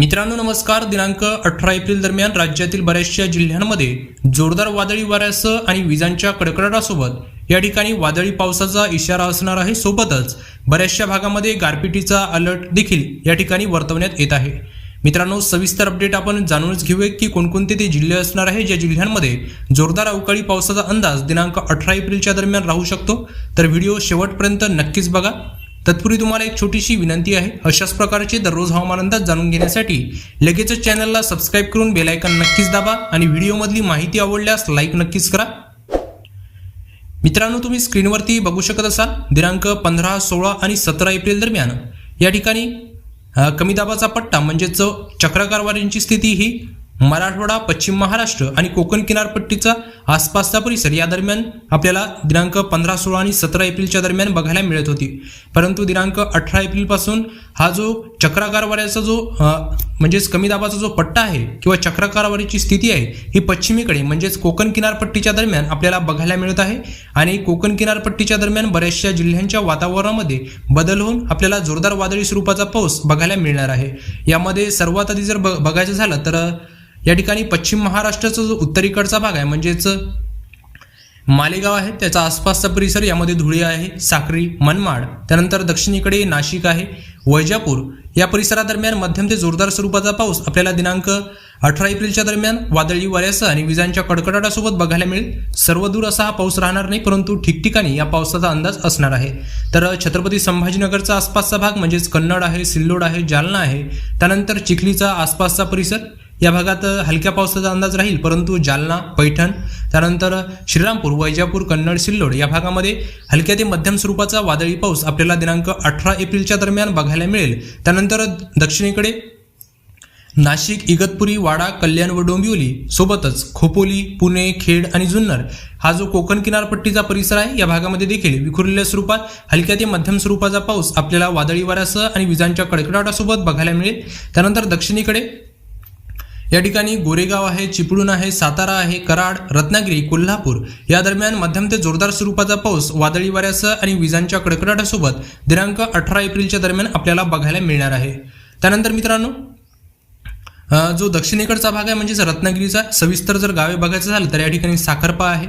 मित्रांनो नमस्कार. दिनांक अठरा एप्रिल दरम्यान राज्यातील बऱ्याचशा जिल्ह्यांमध्ये जोरदार वादळी वाऱ्यासह आणि विजांच्या कडकडाटासोबत या ठिकाणी वादळी पावसाचा इशारा असणार आहे. सोबतच बऱ्याचशा भागामध्ये गारपिटीचा अलर्ट देखील या ठिकाणी वर्तवण्यात येत आहे. मित्रांनो सविस्तर अपडेट आपण जाणूनच घेऊया की कोणकोणते ते जिल्हे असणार आहे ज्या जिल्ह्यांमध्ये जोरदार अवकाळी पावसाचा अंदाज दिनांक अठरा एप्रिलच्या दरम्यान राहू शकतो. तर व्हिडिओ शेवटपर्यंत नक्कीच बघा. तत्पूर्वी तुम्हाला एक छोटीशी विनंती आहे. अशाच प्रकारचे दररोज हवामान अंदाज जाणून घेण्यासाठी लगेचच चॅनलला सबस्क्राईब करून बेलायकन नक्कीच दाबा आणि व्हिडिओमधली माहिती आवडल्यास लाईक नक्कीच करा. मित्रांनो तुम्ही स्क्रीनवरती बघू शकत असाल दिनांक पंधरा सोळा आणि सतरा एप्रिल दरम्यान या ठिकाणी कमी दाबाचा पट्टा म्हणजेच चक्राकार वाऱ्यांची स्थिती ही मराठवाडा पश्चिम महाराष्ट्र आणि कोकण किनारपट्टीचा आसपासचा परिसर या दरम्यान आपल्याला दिनांक पंधरा सोळा आणि सतरा एप्रिलच्या दरम्यान बघायला मिळत होती. परंतु दिनांक अठरा एप्रिलपासून हा जो चक्राकार वाऱ्याचा जो म्हणजेच कमी दाबाचा जो पट्टा आहे किंवा चक्राकार वाऱ्याची स्थिती आहे ही पश्चिमेकडे म्हणजेच कोकण किनारपट्टीच्या दरम्यान आपल्याला बघायला मिळत आहे आणि कोकण किनारपट्टीच्या दरम्यान बऱ्याचशा जिल्ह्यांच्या वातावरणामध्ये बदल होऊन आपल्याला जोरदार वादळी स्वरूपाचा पाऊस बघायला मिळणार आहे. यामध्ये सर्वात आधी जर ब- बघायचं झालं तर या ठिकाणी पश्चिम महाराष्ट्राचा जो उत्तरेकडचा भाग आहे म्हणजेच मालेगाव आहे त्याचा आसपासचा परिसर यामध्ये धुळे आहे साक्री मनमाड त्यानंतर दक्षिणेकडे नाशिक आहे वैजापूर. या परिसरादरम्यान मध्यम ते जोरदार स्वरूपाचा पाऊस आपल्याला दिनांक अठरा एप्रिलच्या दरम्यान वादळी वाऱ्यासह आणि विजांच्या कडकडाटासोबत बघायला मिळेल. सर्व दूर असा हा पाऊस राहणार नाही परंतु ठिकठिकाणी या पावसाचा अंदाज असणार आहे. तर छत्रपती संभाजीनगरचा आसपासचा भाग म्हणजेच कन्नड आहे सिल्लोड आहे जालना आहे त्यानंतर चिखलीचा आसपासचा परिसर या भागात हलक्या पावसाचा अंदाज राहील परंतु जालना पैठण त्यानंतर श्रीरामपूर वैजापूर कन्नड सिल्लोड या भागामध्ये हलक्या ते मध्यम स्वरूपाचा वादळी पाऊस आपल्याला दिनांक अठरा एप्रिलच्या दरम्यान बघायला मिळेल. त्यानंतर दक्षिणेकडे नाशिक इगतपुरी वाडा कल्याण व डोंबिवली सोबतच खोपोली पुणे खेड आणि जुन्नर हा जो कोकण किनारपट्टीचा परिसर आहे या भागामध्ये देखील विखुरलेल्या स्वरूपात हलक्या ते मध्यम स्वरूपाचा पाऊस आपल्याला वादळी वाऱ्यासह आणि विजांच्या कडकडाटासोबत बघायला मिळेल. त्यानंतर दक्षिणेकडे या ठिकाणी गोरेगाव आहे चिपळूण आहे सातारा आहे कराड रत्नागिरी कोल्हापूर. या दरम्यान मध्यम ते जोरदार स्वरूपाचा पाऊस वादळी वाऱ्यासह आणि विजांच्या कडकडाटासोबत दिनांक अठरा एप्रिलच्या दरम्यान आपल्याला बघायला मिळणार आहे. त्यानंतर मित्रांनो जो दक्षिणेकडचा भाग आहे म्हणजेच रत्नागिरीचा सविस्तर जर गावे बघायचं झालं तर या ठिकाणी साखरपा आहे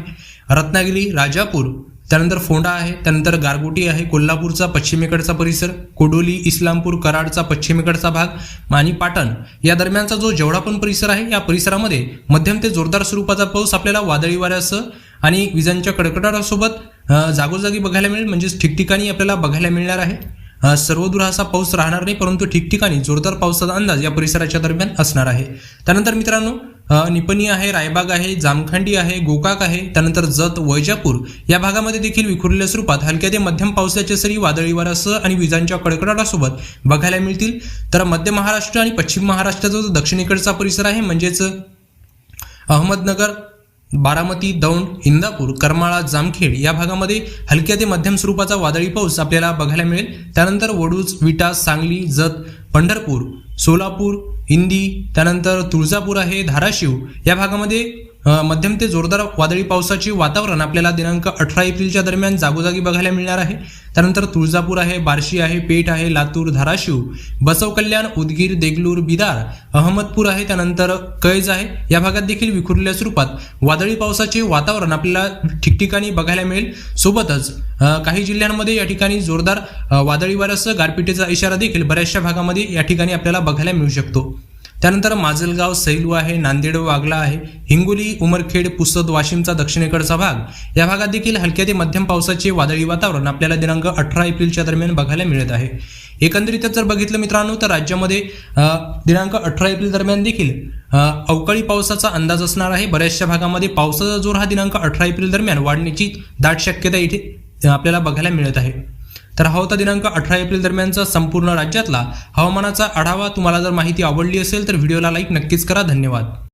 रत्नागिरी राजापूर त्यानंतर फोंडा आहे त्यानंतर गारगोटी आहे कोल्हापूरचा पश्चिमेकडचा परिसर कोडोली इस्लामपूर कराडचा पश्चिमेकडचा भाग आणि पाटण. या दरम्यानचा जो जेवढा पण परिसर आहे या परिसरामध्ये मध्यम ते जोरदार स्वरूपाचा पाऊस आपल्याला वादळी वाऱ्यासह आणि विजांच्या कडकडाटासोबत जागोजागी बघायला मिळेल. म्हणजेच ठिकठिकाणी आपल्याला बघायला मिळणार आहे. सर्वदूर असा पाऊस राहणार नाही परंतु ठिकठिकाणी जोरदार पावसाचा अंदाज या परिसराच्या दरम्यान असणार आहे. त्यानंतर मित्रांनो निपणी आहे रायबाग आहे जामखंडी आहे गोकाक आहे त्यानंतर जत वैजापूर. या भागामध्ये देखील विखुरलेल्या स्वरूपात हलक्या ते मध्यम पावसाच्या सरी वादळी वारासह आणि विजांच्या कडकडाटासोबत बघायला मिळतील. तर मध्य महाराष्ट्र आणि पश्चिम महाराष्ट्राचा जो दक्षिणेकडचा परिसर आहे म्हणजेच अहमदनगर बारामती दौंड इंदापूर करमाळा जामखेड या भागामध्ये हलक्या ते मध्यम स्वरूपाचा वादळी पाऊस आपल्याला बघायला मिळेल. त्यानंतर वडूज विटा सांगली जत पंढरपूर सोलापूर हिंदी त्यानंतर तुळजापूर आहे धाराशिव. या भागामध्ये मध्यम ते जोरदार वादळी पावसाचे वातावरण आपल्याला दिनांक अठरा एप्रिलच्या दरम्यान जागोजागी बघायला मिळणार आहे. त्यानंतर तुळजापूर आहे बार्शी आहे पेठ आहे लातूर धाराशिव बसव कल्याण उदगीर देगलूर बिदार अहमदपूर आहे त्यानंतर कैज आहे. या भागात देखील विखुरलेल्या स्वरूपात वादळी पावसाचे वातावरण आपल्याला ठिकठिकाणी बघायला मिळेल. सोबतच काही जिल्ह्यांमध्ये या ठिकाणी जोरदार वादळी वाऱ्यासह गारपिटीचा इशारा देखील बऱ्याचशा भागामध्ये या ठिकाणी आपल्याला बघायला मिळू शकतो. त्यानंतर माजलगाव सैलू आहे नांदेड वागला आहे हिंगोली उमरखेड पुसद वाशिमचा दक्षिणेकडचा भाग. या भागात देखील हलक्या ते मध्यम पावसाचे वादळी वातावरण आपल्याला दिनांक अठरा एप्रिलच्या दरम्यान बघायला मिळत आहे. एकंदरीतच जर बघितलं मित्रांनो तर राज्यामध्ये दिनांक अठरा एप्रिल दरम्यान देखील अवकाळी पावसाचा अंदाज असणार आहे. बऱ्याचशा भागामध्ये पावसाचा जोर हा दिनांक अठरा एप्रिल दरम्यान वाढण्याची दाट शक्यता इथे आपल्याला बघायला मिळत आहे. तर हा होता दिनांक अठरा एप्रिल दरम्यानचा संपूर्ण राज्यातला हवामानाचा आढावा. तुम्हाला जर माहिती आवडली असेल तर व्हिडिओला लाईक नक्कीच करा. धन्यवाद.